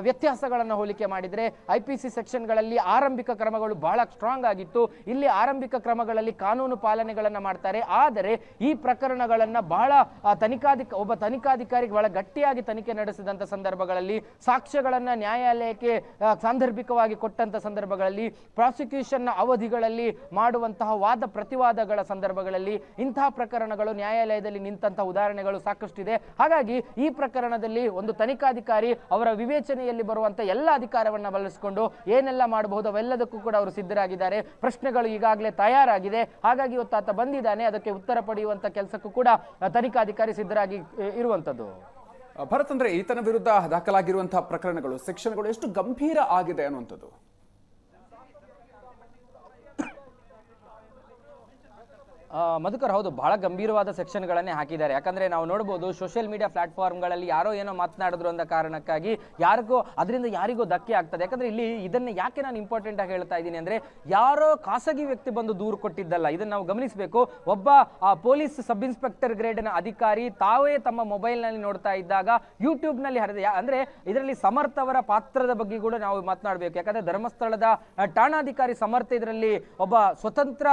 ವ್ಯತ್ಯಾಸಗಳನ್ನು ಹೋಲಿಕೆ ಮಾಡಿದರೆ ಐ ಪಿ ಸಿ ಸೆಕ್ಷನ್ಗಳಲ್ಲಿ ಆರಂಭಿಕ ಕ್ರಮಗಳು ಬಹಳ ಸ್ಟ್ರಾಂಗ್ ಆಗಿತ್ತು. ಇಲ್ಲಿ ಆರಂಭಿಕ ಕ್ರಮಗಳಲ್ಲಿ ಕಾನೂನು ಪಾಲನೆಗಳನ್ನು ಮಾಡ್ತಾರೆ. ಆದರೆ ಈ ಪ್ರಕರಣಗಳನ್ನು ಬಹಳ ತನಿಖಾಧಿಕ ಒಬ್ಬ ತನಿಖಾಧಿಕಾರಿ ಬಹಳ ಗಟ್ಟಿಯಾಗಿ ತನಿಖೆ ನಡೆಸಿದಂಥ ಸಂದರ್ಭಗಳಲ್ಲಿ ಸಾಕ್ಷ್ಯಗಳನ್ನು ನ್ಯಾಯಾಲಯಕ್ಕೆ ಸಾಂದರ್ಭಿಕವಾಗಿ ಕೊಟ್ಟಂತ ಸಂದರ್ಭಗಳಲ್ಲಿ ಪ್ರಾಸಿಕ್ಯೂಷನ್ನ ಅವಧಿಗಳಲ್ಲಿ ಮಾಡುವಂತಹ ವಾದ ಪ್ರತಿವಾದಗಳ ಸಂದರ್ಭಗಳಲ್ಲಿ ಇಂತಹ ಪ್ರಕರಣಗಳು ನ್ಯಾಯಾಲಯದಲ್ಲಿ ನಿಂತಹ ಉದಾಹರಣೆಗಳು ಸಾಕಷ್ಟಿದೆ. ಹಾಗಾಗಿ ಈ ಪ್ರಕರಣದಲ್ಲಿ ಒಂದು ತನಿಖಾಧಿಕಾರಿ ಅವರ ವಿವೇಚನೆಯಲ್ಲಿ ಬರುವಂತ ಎಲ್ಲ ಅಧಿಕಾರವನ್ನ ಬಳಸಿಕೊಂಡು ಏನೆಲ್ಲ ಮಾಡಬಹುದು ಅವೆಲ್ಲದಕ್ಕೂ ಕೂಡ ಅವರು ಸಿದ್ಧರಾಗಿದ್ದಾರೆ. ಪ್ರಶ್ನೆಗಳು ಈಗಾಗಲೇ ತಯಾರಾಗಿದೆ. ಹಾಗಾಗಿ ಇವತ್ತು ಆತ ಬಂದಿದ್ದಾನೆ. ಅದಕ್ಕೆ ಉತ್ತರ ಪಡೆಯುವಂತ ಕೆಲಸಕ್ಕೂ ಕೂಡ ತನಿಖಾಧಿಕಾರಿ ಸಿದ್ಧರಾಗಿ ಇರುವಂತದ್ದು. ಭರತ್ ಅಂದ್ರೆ ಈತನ ವಿರುದ್ಧ ದಾಖಲಾಗಿರುವಂತಹ ಪ್ರಕರಣಗಳು ಸೆಕ್ಷನ್ಗಳು ಎಷ್ಟು ಗಂಭೀರ ಆಗಿದೆ ಅನ್ನುವಂಥದ್ದು ಆ, ಮಧುಕರ್ ಹೌದು, ಬಹಳ ಗಂಭೀರವಾದ ಸೆಕ್ಷನ್ಗಳನ್ನೇ ಹಾಕಿದ್ದಾರೆ. ಯಾಕಂದ್ರೆ ನಾವು ನೋಡ್ಬೋದು ಸೋಷಿಯಲ್ ಮೀಡಿಯಾ ಪ್ಲಾಟ್ಫಾರ್ಮ್ಗಳಲ್ಲಿ ಯಾರೋ ಏನೋ ಮಾತನಾಡಿದ್ರು ಅಂತ ಕಾರಣಕ್ಕಾಗಿ ಯಾರಿಗೋ ಅದರಿಂದ ಯಾರಿಗೂ ಧಕ್ಕೆ ಆಗ್ತದೆ. ಯಾಕಂದ್ರೆ ಇಲ್ಲಿ ಇದನ್ನ ಯಾಕೆ ನಾನು ಇಂಪಾರ್ಟೆಂಟ್ ಆಗಿ ಹೇಳ್ತಾ ಇದ್ದೀನಿ ಅಂದ್ರೆ ಯಾರೋ ಖಾಸಗಿ ವ್ಯಕ್ತಿ ಬಂದು ದೂರು ಕೊಟ್ಟಿದ್ದಲ್ಲ. ಇದನ್ನ ನಾವು ಗಮನಿಸಬೇಕು. ಒಬ್ಬ ಪೊಲೀಸ್ ಸಬ್ ಇನ್ಸ್ಪೆಕ್ಟರ್ ಗ್ರೇಡ್ನ ಅಧಿಕಾರಿ ತಾವೇ ತಮ್ಮ ಮೊಬೈಲ್ನಲ್ಲಿ ನೋಡ್ತಾ ಇದ್ದಾಗ ಯೂಟ್ಯೂಬ್ನಲ್ಲಿ ಹರಿದ ಅಂದ್ರೆ ಇದರಲ್ಲಿ ಸಮರ್ಥ ಅವರ ಪಾತ್ರದ ಬಗ್ಗೆ ಕೂಡ ನಾವು ಮಾತನಾಡಬೇಕು. ಯಾಕಂದ್ರೆ ಧರ್ಮಸ್ಥಳದ ಠಾಣಾಧಿಕಾರಿ ಸಮರ್ಥ ಇದರಲ್ಲಿ ಒಬ್ಬ ಸ್ವತಂತ್ರ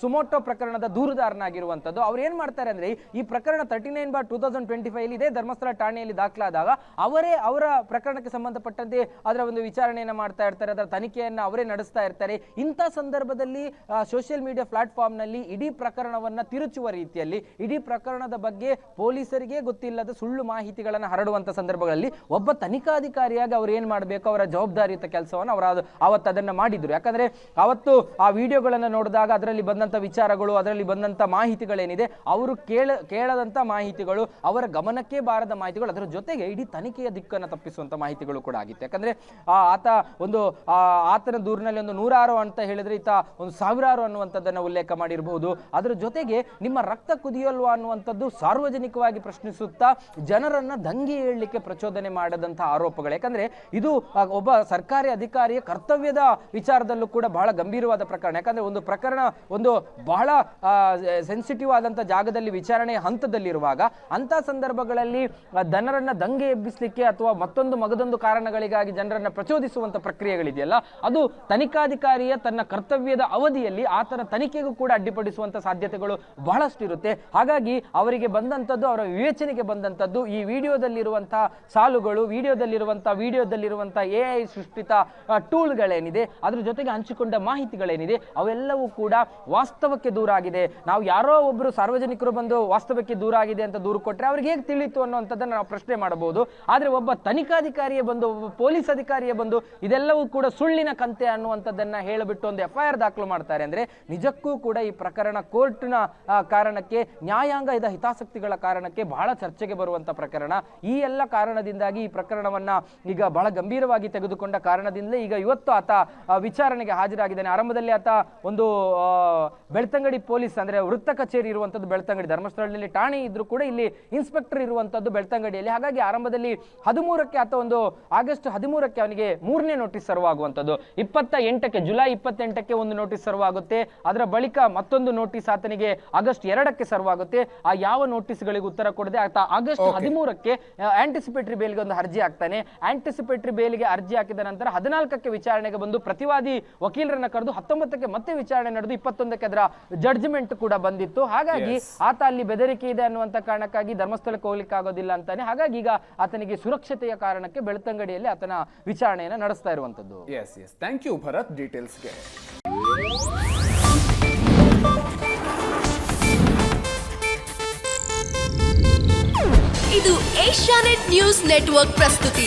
ಸುಮೋಟೋ ಪ್ರಕರಣದ ದೂರುದಾರನಾಗಿರುವಂಥದ್ದು ಅವ್ರು ಏನು ಮಾಡ್ತಾರೆ ಅಂದರೆ, ಈ ಪ್ರಕರಣ thirty nine bar two thousand twenty five ಇದೇ ಧರ್ಮಸ್ಥಳ ಠಾಣೆಯಲ್ಲಿ ದಾಖಲಾದಾಗ ಅವರೇ ಅವರ ಪ್ರಕರಣಕ್ಕೆ ಸಂಬಂಧಪಟ್ಟಂತೆ ಅದರ ಒಂದು ವಿಚಾರಣೆಯನ್ನು ಮಾಡ್ತಾ ಇರ್ತಾರೆ. ಅದರ ತನಿಖೆಯನ್ನು ಅವರೇ ನಡೆಸ್ತಾ ಇರ್ತಾರೆ. ಇಂಥ ಸಂದರ್ಭದಲ್ಲಿ ಸೋಷಿಯಲ್ ಮೀಡಿಯಾ ಪ್ಲಾಟ್ಫಾರ್ಮ್ನಲ್ಲಿ ಇಡೀ ಪ್ರಕರಣವನ್ನ ತಿರುಚುವ ರೀತಿಯಲ್ಲಿ, ಇಡೀ ಪ್ರಕರಣದ ಬಗ್ಗೆ ಪೊಲೀಸರಿಗೆ ಗೊತ್ತಿಲ್ಲದ ಸುಳ್ಳು ಮಾಹಿತಿಗಳನ್ನು ಹರಡುವಂಥ ಸಂದರ್ಭಗಳಲ್ಲಿ ಒಬ್ಬ ತನಿಖಾಧಿಕಾರಿಯಾಗಿ ಅವ್ರು ಏನು ಮಾಡಬೇಕು? ಅವರ ಜವಾಬ್ದಾರಿಯುತ ಕೆಲಸವನ್ನು ಅವರು ಅವತ್ತು ಅದನ್ನು ಮಾಡಿದರು. ಯಾಕಂದರೆ, ಅವತ್ತು ಆ ವಿಡಿಯೋಗಳನ್ನು ನೋಡಿದಾಗ ಅದರಲ್ಲಿ ಬಂದಂತ ವಿಚಾರಗಳು, ಅದರಲ್ಲಿ ಬಂದಂತ ಮಾಹಿತಿಗಳೇನಿದೆ, ಅವರು ಕೇಳ, ಕೇಳದಂತ ಮಾಹಿತಿಗಳು, ಅವರ ಗಮನಕ್ಕೆ ಬಾರದ ಮಾಹಿತಿಗಳು, ಅದರ ಜೊತೆಗೆ ಇಡೀ ತನಿಖೆಯ ದಿಕ್ಕನ್ನು ತಪ್ಪಿಸುವಂಥ ಮಾಹಿತಿಗಳು ಕೂಡ ಆಗಿತ್ತು. ಯಾಕಂದರೆ ಆತ ಒಂದು ಆತನ ದೂರಿನಲ್ಲಿ ಒಂದು ನೂರಾರು ಅಂತ ಹೇಳಿದ್ರೆ ಈತ ಒಂದು ಸಾವಿರಾರು ಅನ್ನುವಂಥದ್ದನ್ನು ಉಲ್ಲೇಖ ಮಾಡಿರಬಹುದು ಅದರ ಜೊತೆಗೆ ನಿಮ್ಮ ರಕ್ತ ಕುದಿಯಲ್ವಾ ಅನ್ನುವಂಥದ್ದು ಸಾರ್ವಜನಿಕವಾಗಿ ಪ್ರಶ್ನಿಸುತ್ತಾ ಜನರನ್ನು ದಂಗೆ ಹೇಳಲಿಕ್ಕೆ ಪ್ರಚೋದನೆ ಮಾಡದಂಥ ಆರೋಪಗಳು. ಯಾಕಂದ್ರೆ, ಇದು ಒಬ್ಬ ಸರ್ಕಾರಿ ಅಧಿಕಾರಿಯ ಕರ್ತವ್ಯದ ವಿಚಾರದಲ್ಲೂ ಕೂಡ ಬಹಳ ಗಂಭೀರವಾದ ಪ್ರಕರಣ. ಯಾಕಂದ್ರೆ, ಒಂದು ಪ್ರಕರಣ ಬಹಳ ಸೆನ್ಸಿಟಿವ್ ಆದಂಥ ಜಾಗದಲ್ಲಿ ವಿಚಾರಣೆ ಹಂತದಲ್ಲಿರುವಾಗ ಅಂತ ಸಂದರ್ಭಗಳಲ್ಲಿ ಜನರನ್ನು ದಂಗೆ ಎಬ್ಬಿಸಲಿಕ್ಕೆ ಅಥವಾ ಮತ್ತೊಂದು ಮಗದೊಂದು ಕಾರಣಗಳಿಗಾಗಿ ಜನರನ್ನ ಪ್ರಚೋದಿಸುವಂತ ಪ್ರಕ್ರಿಯೆಗಳಿದೆಯಲ್ಲ, ಅದು ತನಿಖಾಧಿಕಾರಿಯ ತನ್ನ ಕರ್ತವ್ಯದ ಅವಧಿಯಲ್ಲಿ ಆತನ ತನಿಖೆಗೂ ಕೂಡ ಅಡ್ಡಿಪಡಿಸುವಂತ ಸಾಧ್ಯತೆಗಳು ಬಹಳಷ್ಟು ಇರುತ್ತೆ ಹಾಗಾಗಿ ಅವರಿಗೆ ಬಂದಂಥದ್ದು, ಅವರ ವಿವೇಚನೆಗೆ ಬಂದಂಥದ್ದು ಈ ವಿಡಿಯೋದಲ್ಲಿರುವಂತಹ ಸಾಲುಗಳು ವಿಡಿಯೋದಲ್ಲಿರುವಂತಹ ವಿಡಿಯೋದಲ್ಲಿರುವಂತಹ ಎ ಐ ಸೃಷ್ಟಿತ ಟೂಲ್ಗಳೇನಿದೆ, ಅದ್ರ ಜೊತೆಗೆ ಹಂಚಿಕೊಂಡ ಮಾಹಿತಿಗಳೇನಿದೆ, ಅವೆಲ್ಲವೂ ಕೂಡ ವಾಸ್ತವಕ್ಕೆ ದೂರ ಆಗಿದೆ ನಾವು ಯಾರೋ ಒಬ್ಬರು ಸಾರ್ವಜನಿಕರು ಬಂದು ವಾಸ್ತವಕ್ಕೆ ದೂರ ಆಗಿದೆ ಅಂತ ದೂರು ಕೊಟ್ಟರೆ ಅವ್ರಿಗೆ ಹೇಗೆ ತಿಳಿಯಿತು ಅನ್ನೋಂಥದ್ದನ್ನು ನಾವು ಪ್ರಶ್ನೆ ಮಾಡಬಹುದು. ಆದರೆ ಒಬ್ಬ ತನಿಖಾಧಿಕಾರಿಯೇ ಬಂದು, ಒಬ್ಬ ಪೊಲೀಸ್ ಅಧಿಕಾರಿಯೇ ಬಂದು ಇದೆಲ್ಲವೂ ಕೂಡ ಸುಳ್ಳಿನ ಕಂತೆ ಅನ್ನುವಂಥದ್ದನ್ನು ಹೇಳಿಬಿಟ್ಟು ಒಂದು ಎಫ್ ಐ ಆರ್ ದಾಖಲು ಮಾಡ್ತಾರೆ ಅಂದರೆ ನಿಜಕ್ಕೂ ಕೂಡ ಈ ಪ್ರಕರಣ ಕೋರ್ಟ್ನ ಕಾರಣಕ್ಕೆ ನ್ಯಾಯಾಂಗದ ಹಿತಾಸಕ್ತಿಗಳ ಕಾರಣಕ್ಕೆ ಬಹಳ ಚರ್ಚೆಗೆ ಬರುವಂಥ ಪ್ರಕರಣ. ಈ ಎಲ್ಲ ಕಾರಣದಿಂದಾಗಿ ಈ ಪ್ರಕರಣವನ್ನು ಈಗ ಬಹಳ ಗಂಭೀರವಾಗಿ ತೆಗೆದುಕೊಂಡ ಕಾರಣದಿಂದಲೇ ಈಗ ಇವತ್ತು ಆತ ವಿಚಾರಣೆಗೆ ಹಾಜರಾಗಿದ್ದಾನೆ. ಆರಂಭದಲ್ಲಿ ಆತ ಒಂದು ಬೆಳ್ತಂಗಡಿ ಪೊಲೀಸ್ ಅಂದ್ರೆ ವೃತ್ತ ಕಚೇರಿ ಇರುವಂತದ್ದು ಬೆಳ್ತಂಗಡಿ ಧರ್ಮಸ್ಥಳದಲ್ಲಿ ಠಾಣೆ ಇದ್ರೂ ಕೂಡ ಇಲ್ಲಿ ಇನ್ಸ್ಪೆಕ್ಟರ್ ಇರುವಂತದ್ದು ಬೆಳ್ತಂಗಡಿಯಲ್ಲಿ. ಹಾಗಾಗಿ ಆರಂಭದಲ್ಲಿ ಹದಿಮೂರಕ್ಕೆ ಅಥವಾ ಒಂದು ಆಗಸ್ಟ್ ಹದಿಮೂರಕ್ಕೆ ಅವನಿಗೆ ಮೂರನೇ ನೋಟಿಸ್ ಸರ್ವ್ ಆಗುವಂಥದ್ದು. ಇಪ್ಪತ್ತ ಎಂಟಕ್ಕೆ ಜುಲೈ ಇಪ್ಪತ್ತೆಂಟಕ್ಕೆ ಒಂದು ನೋಟಿಸ್ ಸರ್ವ್ ಆಗುತ್ತೆ. ಅದರ ಬಳಿಕ ಮತ್ತೊಂದು ನೋಟಿಸ್ ಆತನಿಗೆ ಆಗಸ್ಟ್ ಎರಡಕ್ಕೆ ಸರ್ವ್ ಆಗುತ್ತೆ. ಆ ಯಾವ ನೋಟಿಸ್ಗಳಿಗೆ ಉತ್ತರ ಕೊಡದೆ ಆತ ಆಗಸ್ಟ್ ಹದಿಮೂರಕ್ಕೆ ಆಂಟಿಸಿಪೇಟರಿ ಬೇಲ್ಗೆ ಒಂದು ಅರ್ಜಿ ಹಾಕ್ತಾನೆ. ಆಂಟಿಸಿಪೇಟರಿ ಬೇಲ್ಗೆ ಅರ್ಜಿ ಹಾಕಿದ ನಂತರ ಹದಿನಾಲ್ಕಕ್ಕೆ ವಿಚಾರಣೆಗೆ ಬಂದು ಪ್ರತಿವಾದಿ ವಕೀಲರನ್ನ ಕರೆದು ಹತ್ತೊಂಬತ್ತಕ್ಕೆ ಮತ್ತೆ ವಿಚಾರಣೆ ನಡೆದು ಇಪ್ಪತ್ತೊಂದಕ್ಕೆ ಅದರ ಜಡ್ಜ್ಮೆಂಟ್ ಕೂಡ ಬಂದಿತ್ತು. ಹಾಗಾಗಿ ಆತ ಅಲ್ಲಿ ಬೆದರಿಕೆ ಇದೆ ಅನ್ನುವಂತ ಕಾರಣಕ್ಕಾಗಿ ಧರ್ಮಸ್ಥಳಕ್ಕೆ ಹೋಗ್ಲಿಕ್ಕೆ ಆಗೋದಿಲ್ಲ ಅಂತಾನೆ. ಹಾಗಾಗಿ ಈಗ ಆತನಿಗೆ ಸುರಕ್ಷತೆಯ ಕಾರಣಕ್ಕೆ ಬೆಳ್ತಂಗಡಿಯಲ್ಲಿ ಆತನ ವಿಚಾರಣೆಯನ್ನು ನಡೆಸ್ತಾ ಇರುವಂತದ್ದು yes yes thank you Bharath ಡೀಟೇಲ್ಸ್ಗೆ ಇದು ಏಷ್ಯಾನೆಟ್ ನ್ಯೂಸ್ ನೆಟ್ವರ್ಕ್ ಪ್ರಸ್ತುತಿ.